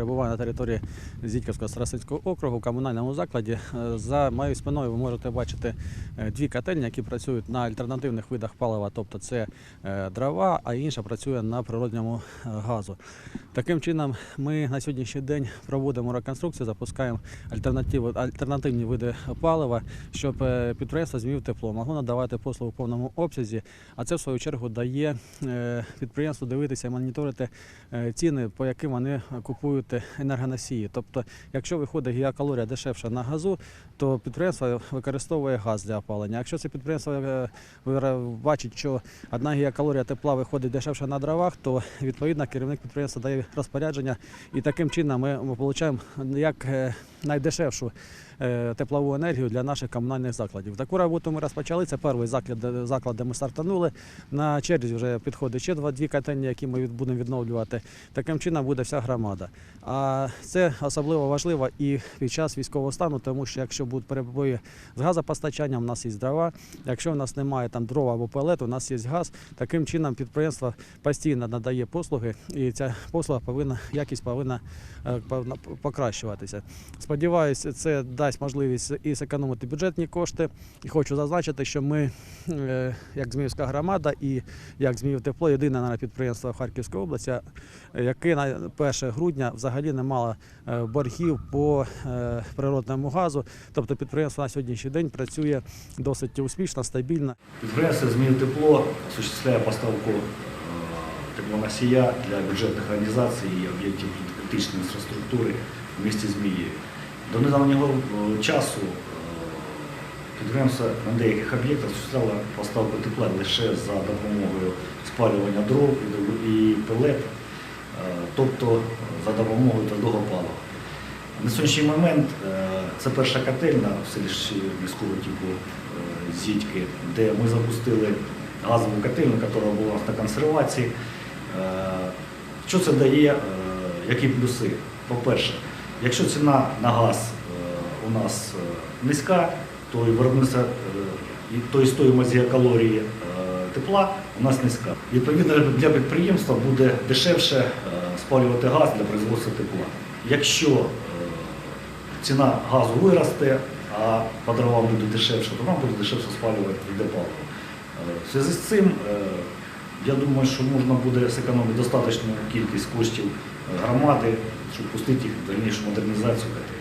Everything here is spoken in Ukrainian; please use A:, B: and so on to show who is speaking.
A: перебуваю на території Зітьківського Старосинського округу в комунальному закладі. Е, За моєю спиною ви можете бачити е, дві котельні, які працюють на альтернативних видах палива, тобто це е, дрова, а інша працює на природньому газу. Таким чином, ми на сьогоднішній день проводимо реконструкцію, запускаємо альтернативні види палива, щоб підприємство змів тепло могло надавати послугу в повному обсязі. А це в свою чергу дає підприємству дивитися і моніторити ціни, по яким вони купують енергоносії. Тобто, якщо виходить гігакалорія дешевша на газу, то підприємство використовує газ для опалення. Якщо це підприємство е, бачить, що одна гігакалорія тепла виходить дешевше на дровах, то відповідно керівник підприємства дає розпорядження, і таким чином ми, ми отримуємо як е, найдешевшу е, теплову енергію для наших комунальних закладів. Таку роботу ми розпочали. Це перший заклад, заклад, де ми стартанули. На черзі вже підходить ще два дві котельні, які ми будемо відновлювати. Таким чином буде вся громада. А це особливо важливо і під час військового стану, тому що якщо будуть перебої з газопостачанням, у нас є дрова. Якщо в нас немає там дрова або пелет, у нас є газ. Таким чином підприємство постійно надає послуги, і ця послуга повинна якість повинна е, покращуватися. Сподіваюся, це дасть можливість і зекономити бюджетні кошти. І хочу зазначити, що ми, е, як Зміївська громада і як Зміїв тепло, єдине наверно, підприємство Харківської області, яке на 1 грудня взагалі не мало е, боргів по е, природному газу. Тобто підприємство на сьогоднішній день працює досить успішно, стабільно.
B: Підприємство «Зміїв тепло осуществляє поставку теплоносія для бюджетних організацій і об'єктів критичної інфраструктури в місті Зміїв. До недавнього е, часу е, підприємство на деяких об'єктах осуществляло поставку тепла лише за допомогою спалювання дров і пелет, е, тобто за допомогою твердого палива. На сьогоднішній момент це перша котельна в селищі міського типу Зітьки, де ми запустили газову котельну, яка була на консервації. Що це дає, які плюси? По-перше, якщо ціна на газ е, у нас е, низька, то і виробництво, е, то і стоїмость тепла у нас низька. Відповідно, для підприємства буде дешевше спалювати газ для производства тепла. Якщо ціна газу виросте, а по дровам буде дешевше, то нам буде дешевше спалювати паливо. В зв'язку з цим, я думаю, що можна буде зекономити достатню кількість коштів е, громади, щоб пустити їх в дальнішу модернізацію котель.